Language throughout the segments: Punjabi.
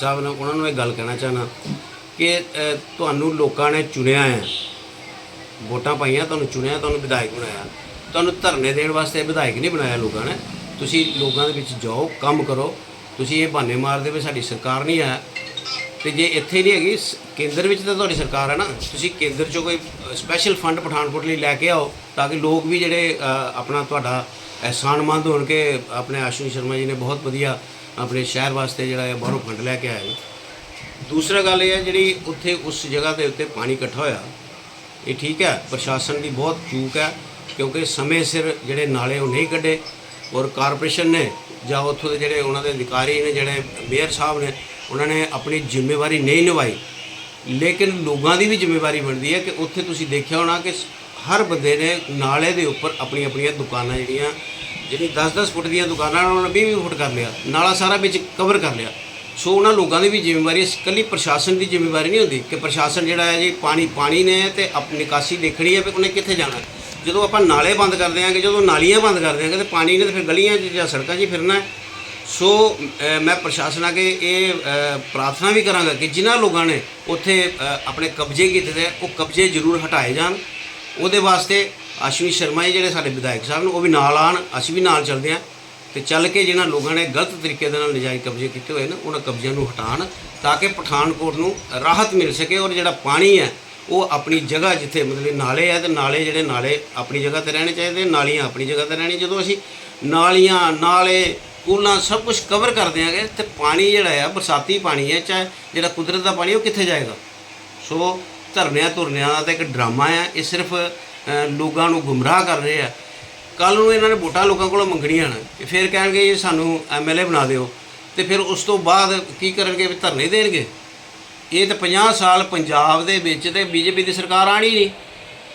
ਸਾਹਿਬ ਨਾਲ ਉਹਨਾਂ ਨੂੰ ਇਹ ਗੱਲ ਕਹਿਣਾ ਚਾਹਨਾ ਕਿ ਤੁਹਾਨੂੰ ਲੋਕਾਂ ਨੇ ਚੁਣਿਆ ਹੈ। ਵੋਟਾਂ ਪਾਈਆਂ, ਤੁਹਾਨੂੰ ਚੁਣਿਆ, ਤੁਹਾਨੂੰ ਵਿਧਾਇਕ ਬਣਾਇਆ। ਤੁਹਾਨੂੰ ਧਰਨੇ ਦੇਣ ਵਾਸਤੇ ਵਿਧਾਇਕ ਨਹੀਂ ਬਣਾਇਆ ਲੋਕਾਂ ਨੇ। ਤੁਸੀਂ ਲੋਕਾਂ ਦੇ ਵਿੱਚ ਜਾਓ, ਕੰਮ ਕਰੋ। ਤੁਸੀਂ ਇਹ ਬਹਾਨੇ ਮਾਰਦੇ ਵੀ ਸਾਡੀ ਸਰਕਾਰ ਨਹੀਂ ਹੈ ਤੇ ਜੇ ਇੱਥੇ ਨਹੀਂ ਹੈਗੀ ਕੇਂਦਰ ਵਿੱਚ ਤਾਂ ਤੁਹਾਡੀ ਸਰਕਾਰ ਹੈ ਨਾ। ਤੁਸੀਂ ਕੇਂਦਰ ਚੋਂ ਕੋਈ ਸਪੈਸ਼ਲ ਫੰਡ ਪਠਾਨਕੋਟ ਲਈ ਲੈ ਕੇ ਆਓ ਤਾਂ ਕਿ ਲੋਕ ਵੀ ਜਿਹੜੇ ਆਪਣਾ ਤੁਹਾਡਾ ਅਹਿਸਾਨਮੰਦ ਹੋਣ ਕਿ ਆਪਣੇ ਆਸ਼ੂ ਸ਼ਰਮਾ ਜੀ ਨੇ ਬਹੁਤ ਵਧੀਆ ਆਪਣੇ ਸ਼ਹਿਰ ਵਾਸਤੇ ਜਿਹੜਾ ਹੈ ਬਾਹਰੋਂ ਫੰਡ ਲੈ ਕੇ ਆਇਆ ਨੇ ਦੂਸਰਾ ਗੱਲ ਇਹ ਹੈ ਜਿਹੜੀ ਉੱਥੇ ਉਸ ਜਗ੍ਹਾ ਦੇ ਉੱਤੇ ਪਾਣੀ ਇਕੱਠਾ ਹੋਇਆ, ਇਹ ਠੀਕ ਹੈ, ਪ੍ਰਸ਼ਾਸਨ ਦੀ ਬਹੁਤ ਚੂਕ ਹੈ, ਕਿਉਂਕਿ ਸਮੇਂ ਸਿਰ ਜਿਹੜੇ ਨਾਲੇ ਉਹ ਨਹੀਂ ਕੱਢੇ ਔਰ ਕਾਰਪੋਰੇਸ਼ਨ ਨੇ ਜਾਂ ਉੱਥੋਂ ਦੇ ਜਿਹੜੇ ਉਹਨਾਂ ਦੇ ਅਧਿਕਾਰੀ ਨੇ, ਜਿਹੜੇ ਮੇਅਰ ਸਾਹਿਬ ਨੇ, ਉਹਨਾਂ ਨੇ ਆਪਣੀ ਜ਼ਿੰਮੇਵਾਰੀ ਨਹੀਂ ਨਿਭਾਈ। ਲੇਕਿਨ ਲੋਕਾਂ ਦੀ ਵੀ ਜ਼ਿੰਮੇਵਾਰੀ ਬਣਦੀ ਹੈ ਕਿ ਉੱਥੇ ਤੁਸੀਂ ਦੇਖਿਆ ਹੋਣਾ ਕਿ ਹਰ ਬੰਦੇ ਨੇ ਨਾਲੇ ਦੇ ਉੱਪਰ ਆਪਣੀ ਆਪਣੀਆਂ ਦੁਕਾਨਾਂ ਜਿਹੜੀਆਂ ਜਿਹੜੀ 10-10 ਫੁੱਟ ਦੀਆਂ ਦੁਕਾਨਾਂ ਉਹਨਾਂ ਨੇ 20-20 ਫੁੱਟ ਕਰ ਲਿਆ। ਨਾਲਾ ਸਾਰਾ ਵਿੱਚ ਕਵਰ ਕਰ ਲਿਆ। ਸੋ ਉਹਨਾਂ ਲੋਕਾਂ ਦੀ ਵੀ ਜ਼ਿੰਮੇਵਾਰੀ ਹੈ ਇਕੱਲੀ ਪ੍ਰਸ਼ਾਸਨ ਦੀ ਜ਼ਿੰਮੇਵਾਰੀ ਨਹੀਂ ਹੁੰਦੀ ਕਿ ਪ੍ਰਸ਼ਾਸਨ ਜਿਹੜਾ ਹੈ ਜੀ, ਪਾਣੀ ਪਾਣੀ ਨੇ ਤੇ ਆਪਣੀ ਨਿਕਾਸੀ ਦੇਖਣੀ ਹੈ ਵੀ ਉਹਨੇ ਕਿੱਥੇ ਜਾਣਾ ਜਦੋਂ ਆਪਾਂ ਨਾਲੇ ਬੰਦ ਕਰ ਦਿਆਂਗੇ, ਜਦੋਂ ਨਾਲੀਆਂ ਬੰਦ ਕਰ ਦਿਆਂਗੇ, ਤੇ ਪਾਣੀ ਨੇ ਤੇ ਫਿਰ ਗਲੀਆਂ 'ਚ ਜਾਂ ਸੜਕਾਂ 'ਚ ਫਿਰਨਾ ਸੋ ਮੈਂ ਪ੍ਰਸ਼ਾਸਨ ਅੱਗੇ ਇਹ ਪ੍ਰਾਰਥਨਾ ਵੀ ਕਰਾਂਗਾ ਕਿ ਜਿਨ੍ਹਾਂ ਲੋਕਾਂ ਨੇ ਉੱਥੇ ਆਪਣੇ ਕਬਜ਼ੇ ਕੀਤੇ ਨੇ ਉਹ ਕਬਜ਼ੇ ਜ਼ਰੂਰ ਹਟਾਏ ਜਾਣ। ਉਹਦੇ ਵਾਸਤੇ ਅਸ਼ਵਨੀ ਸ਼ਰਮਾ ਜੀ ਜਿਹੜੇ ਸਾਡੇ ਵਿਧਾਇਕ ਸਾਹਿਬ ਨੇ, ਉਹ ਵੀ ਨਾਲ ਆਣ ਅਸੀਂ ਵੀ ਨਾਲ ਚੱਲਦੇ ਹਾਂ। ਤੇ ਚੱਲ ਕੇ ਜਿਹਨਾਂ ਲੋਕਾਂ ਨੇ ਗਲਤ ਤਰੀਕੇ ਦੇ ਨਾਲ ਨਜਾਇਜ਼ ਕਬਜ਼ੇ ਕੀਤੇ ਹੋਏ ਨੇ, ਉਹਨਾਂ ਕਬਜ਼ਿਆਂ ਨੂੰ ਹਟਾਉਣ ਤਾਂ ਕਿ ਪਠਾਨਕੋਟ ਨੂੰ ਰਾਹਤ ਮਿਲ ਸਕੇ ਔਰ ਜਿਹੜਾ ਪਾਣੀ ਹੈ, ਉਹ ਆਪਣੀ ਜਗ੍ਹਾ ਜਿੱਥੇ ਮਤਲਬ ਨਾਲੇ ਹੈ, ਤੇ ਨਾਲੇ ਜਿਹੜੇ ਨਾਲੇ ਆਪਣੀ ਜਗ੍ਹਾ ਤੇ ਰਹਿਣੇ ਚਾਹੀਦੇ, ਨਾਲੀਆਂ ਆਪਣੀ ਜਗ੍ਹਾ ਤੇ ਰਹਿਣੀ। ਜਦੋਂ ਅਸੀਂ ਨਾਲੀਆਂ, ਨਾਲੇ ਕੂਲਾਂ ਸਭ ਕੁਝ ਕਵਰ ਕਰ ਦਿਆਂਗੇ ਤੇ ਪਾਣੀ ਜਿਹੜਾ ਆ ਬਰਸਾਤੀ ਪਾਣੀ ਹੈ, ਚਾਹੇ ਜਿਹੜਾ ਕੁਦਰਤ ਦਾ ਪਾਣੀ ਉਹ ਕਿੱਥੇ ਜਾਏਗਾ? ਸੋ ਧਰਨਿਆਂ ਧੁਰਨਿਆਂ ਦਾ ਤਾਂ ਇੱਕ ਡਰਾਮਾ ਆ ਇਹ ਸਿਰਫ ਲੋਕਾਂ ਨੂੰ ਗੁੰਮਰਾਹ ਕਰ ਰਹੇ ਆ। ਕੱਲ ਨੂੰ ਇਹਨਾਂ ਨੇ ਵੋਟਾਂ ਲੋਕਾਂ ਕੋਲੋਂ ਮੰਗਣੀਆਂ ਨੇ ਤੇ ਫਿਰ ਕਹਿਣਗੇ ਜੀ ਸਾਨੂੰ ਐਮਐਲਏ ਬਣਾ ਦਿਓ ਤੇ ਫਿਰ ਉਸ ਤੋਂ ਬਾਅਦ ਕੀ ਕਰਨਗੇ ਵੀ ਧਰਨੇ ਦੇਣਗੇ। ਇਹ ਤਾਂ 50 ਸਾਲ ਪੰਜਾਬ ਦੇ ਵਿੱਚ ਤੇ ਬੀਜੇਪੀ ਦੀ ਸਰਕਾਰ ਆਣੀ ਨਹੀਂ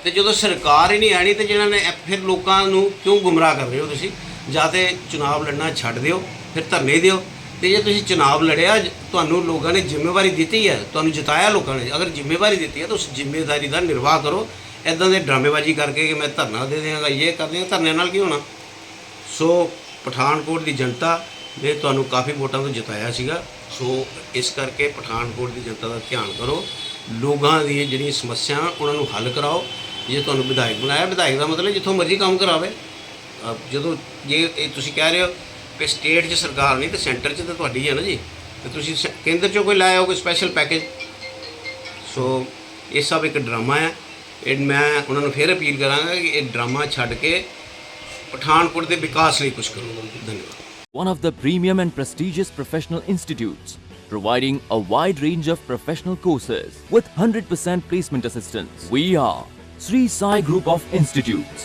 ਤੇ ਜਦੋਂ ਸਰਕਾਰ ਹੀ ਨਹੀਂ ਆਣੀ ਤੇ ਜਿਹਨਾਂ ਨੇ ਫਿਰ ਲੋਕਾਂ ਨੂੰ ਕਿਉਂ ਗੁੰਮਰਾਹ ਕਰ ਰਹੇ ਹੋ ਤੁਸੀਂ? ਜਾਂ ਤੇ ਚੁਣਾਵ ਲੜਨਾ ਛੱਡ ਦਿਓ, ਫਿਰ ਧਰਨੇ ਦਿਓ। ਤੇ ਜੇ ਤੁਸੀਂ ਚੁਣਾਵ ਲੜਿਆ, ਤੁਹਾਨੂੰ ਲੋਕਾਂ ਨੇ ਜ਼ਿੰਮੇਵਾਰੀ ਦਿੱਤੀ ਹੈ, ਤੁਹਾਨੂੰ ਜਿਤਾਇਆ ਲੋਕਾਂ ਨੇ। ਅਗਰ ਜ਼ਿੰਮੇਵਾਰੀ ਦਿੱਤੀ ਹੈ ਤਾਂ ਉਸ ਜ਼ਿੰਮੇਵਾਰੀ ਦਾ ਨਿਰਵਾਹ ਕਰੋ। ਐਦਾਂ ਦੇ ਡਰਾਮੇਬਾਜ਼ੀ ਕਰਕੇ ਕਿ ਮੈਂ ਧਰਨਾ ਦੇ ਦਿਆਂਗਾ ਇਹ ਕਰ ਦਿਆਂਗਾ, ਧਰਨੇ ਨਾਲ ਕੀ ਹੋਣਾ? ਸੋ ਪਠਾਨਕੋਟ ਦੀ ਜਨਤਾ ਨੇ ਤੁਹਾਨੂੰ ਕਾਫੀ ਵੋਟਾਂ ਤੋਂ ਜਿਤਾਇਆ ਸੀਗਾ। ਸੋ ਇਸ ਕਰਕੇ ਪਠਾਨਕੋਟ ਦੀ ਜਨਤਾ ਦਾ ਧਿਆਨ ਕਰੋ। ਲੋਕਾਂ ਦੀ ਜਿਹੜੀਆਂ ਸਮੱਸਿਆਵਾਂ ਉਹਨਾਂ ਨੂੰ ਹੱਲ ਕਰਾਓ। ਜੇ ਤੁਹਾਨੂੰ ਵਿਧਾਇਕ ਬਣਾਇਆ, ਵਿਧਾਇਕ ਦਾ ਮਤਲਬ ਜਿੱਥੋਂ ਮਰਜ਼ੀ ਕੰਮ ਕਰਾਵੇ। ਜਦੋਂ ਜੇ ਇਹ ਤੁਸੀਂ ਕਹਿ ਰਹੇ ਹੋ ਕਿ ਸਟੇਟ 'ਚ ਸਰਕਾਰ ਨਹੀਂ, ਤੇ ਸੈਂਟਰ 'ਚ ਤਾਂ ਤੁਹਾਡੀ ਹੈ ਨਾ ਜੀ। ਤੇ ਤੁਸੀਂ ਸ- ਕੇਂਦਰ 'ਚੋਂ ਕੋਈ ਲਾਇਆ ਹੋ ਕੋਈ ਸਪੈਸ਼ਲ ਪੈਕੇਜ ਸੋ ਇਹ ਸਭ ਇੱਕ ਡਰਾਮਾ ਹੈ। ਇਹ ਮੈਂ ਉਹਨਾਂ ਨੂੰ ਫੇਰ ਅਪੀਲ ਕਰਾਂਗਾ ਕਿ ਇਹ ਡਰਾਮਾ ਛੱਡ ਕੇ ਪਠਾਨਕੋਟ ਦੇ ਵਿਕਾਸ ਲਈ ਕੁਝ ਕਰੋ ਧੰਨਵਾਦ one of the premium and prestigious professional institutes, providing a wide range of professional courses with 100% placement assistance. We are Sri Sai Group of Institutes.